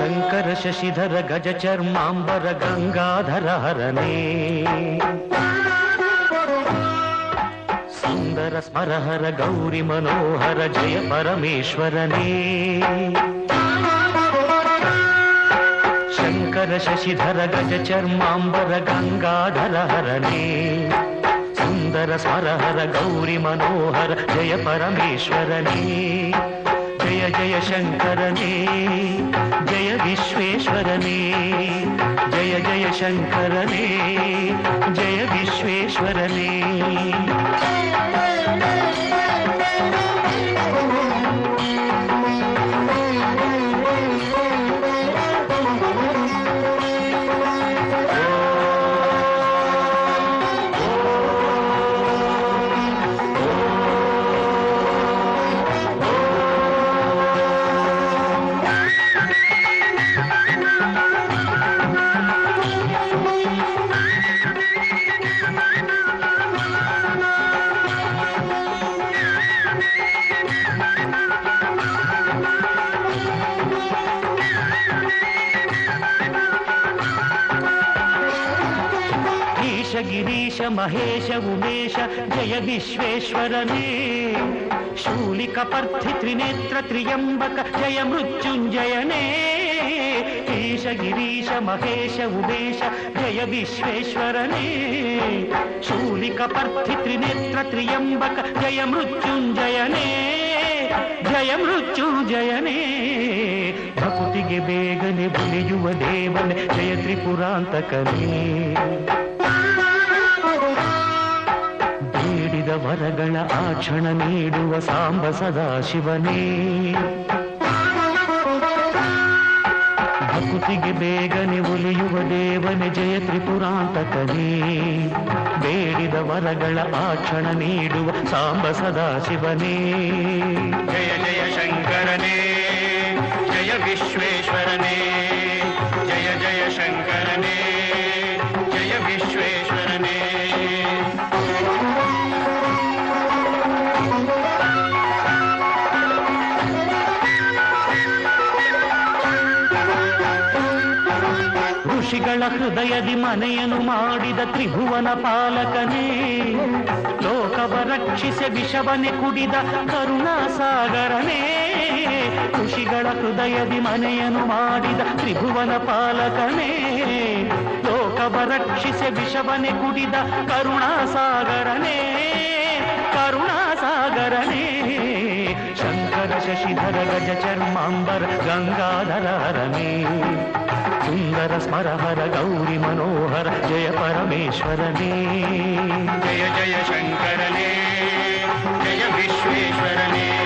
శంకర శశిధర గజ చర్మాంబర గంగాధర హరణే. సుందర స్మరహర గౌరి మనోహర జయ పరమేశ్వరనే. శంకర శశిధర గజ చర్మాంబర గంగాధర హరణే. సుందర స్మరహర గౌరి మనోహర జయ పరమేశ్వరనే. జయ జయ శంకరనే. जय विश्वेश्वरने जय जय शङ्करने जय विश्वेश्वरने। ఈశ గిరీశ మహేశ ఉమేశ జయ విశ్వేశ్వరనే శూలిక పర్థి త్రినేత్ర త్రియంబక జయ మృత్యుంజయనే ఈశ గిరీశ మహేశ ఉమేశ జయ విశ్వేశ్వరనే శూలిక పర్థి త్రినేత్ర త్రియంబక జయ మృత్యుంజయనే ಜಯ ಮೃತ್ಯುಂಜಯನೇ ಭಕುತಿಗೆ ಬೇಗನೆ ಬುಲಿಯುವ ದೇವನೇ ಜಯ ತ್ರಿಪುರಾಂತಕನೇ ವರಗಳ ಆಕ್ಷಣ ನೀಡುವ ಸಾಂಬ ಸದಾ ಶಿವನೇ. ಭಕ್ತಿಗೆ ಬೇಗನೆ ಉಲಿಯುವ ದೇವನೆ, ಜಯ ತ್ರಿಪುರಾಂತಕನೇ. ಬೇಡಿದ ವರಗಳ ಆಕ್ಷಣ ನೀಡುವ ಸಾಂಬ ಸದಾ ಶಿವನೇ. ಜಯ ಜಯ ಶಂಕರನೇ, ಜಯ ವಿಶ್ವೇಶ್ವರನೇ. ಋಷಿಗಳ ಹೃದಯದಿ ಮನೆಯನ್ನು ಮಾಡಿದ ತ್ರಿಭುವನ ಪಾಲಕನೇ ಲೋಕವ ರಕ್ಷಿಸಿ ವಿಷವನೆ ಕುಡಿದ ಕರುಣಾಸಾಗರನೇ ಋಷಿಗಳ ಹೃದಯದಿ ಮನೆಯನ್ನು ಮಾಡಿದ ತ್ರಿಭುವನ ಪಾಲಕನೇ ಲೋಕವ ರಕ್ಷಿಸಿ ವಿಷವನೆ ಕುಡಿದ ಕರುಣಾಸಾಗರನೇ ಕರುಣಾಸಾಗರನೇ ಶಂಕರ ಶಶಿಧರ ಗಜ ಚರ್ಮಾಂಬರ ಗಂಗಾಧರ ಹರನೇ सुन्दर स्मरहर गौरि मनोहर जय परमेश्वरने। जय जय शङ्करने जय विश्वेश्वरने।